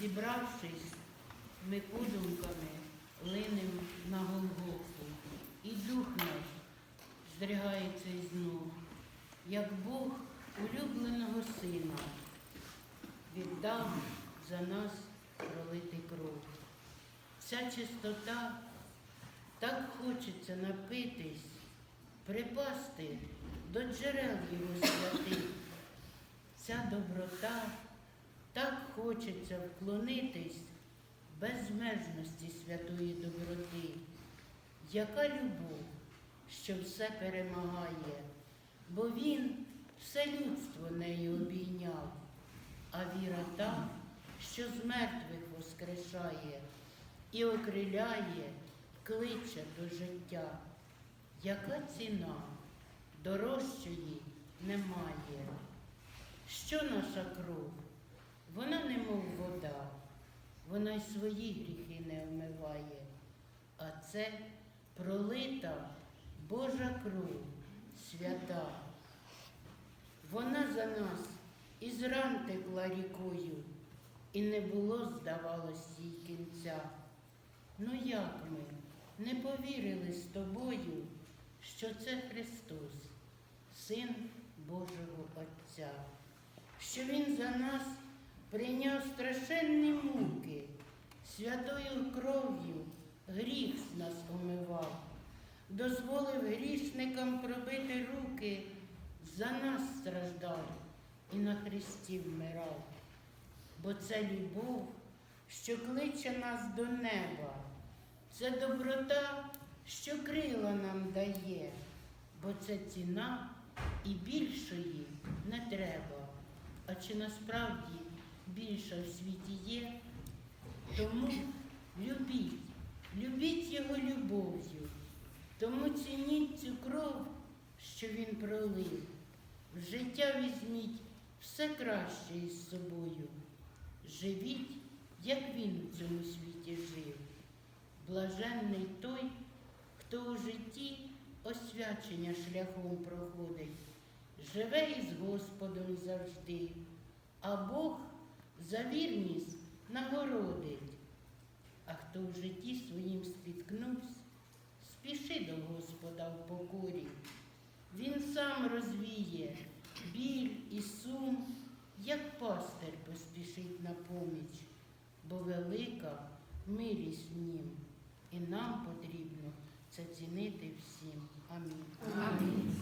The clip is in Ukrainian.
Зібравшись, ми подумками линем на Голгофу, і дух наш здригається знов, як Бог улюбленого сина віддав за нас пролити кров. Ця чистота так хочеться напитись, припасти до джерел його святих. Ця доброта так хочеться вклонитись безмежності святої доброти. Яка любов, що все перемагає, бо він все людство нею обійняв, а віра та, що з мертвих воскрешає і окриляє, кличе до життя. Яка ціна дорожчої немає? Що наша кров? Вона немов вода, вона й свої гріхи не вмиває, а це пролита Божа кров свята. Вона за нас із ран текла рікою, і не було, здавалось, їй кінця. Ну як ми не повірили з тобою, що це Христос, Син Божого Отця, що Він за нас прийняв страшенні муки, святою кров'ю гріх нас омивав, дозволив грішникам пробити руки, за нас страждав і на хресті вмирав. Бо це любов, що кличе нас до неба, це доброта, що крила нам дає, бо це ціна і більшої не треба. А чи насправді більша в світі є? Тому любіть, любіть його любов'ю, тому цініть цю кров, що він пролив. В життя візьміть все краще із собою. Живіть, як він у цьому світі жив. Блаженний той, хто у житті освячення шляхом проходить, живе із Господом завжди, а Бог за вірність нагородить. А хто в житті своїм спіткнувся, спіши до Господа в покорі. Він сам розвіє біль і сум, як пастир поспішить на поміч, бо велика милість в нім, і нам потрібно це цінити всім. Амінь. Амінь.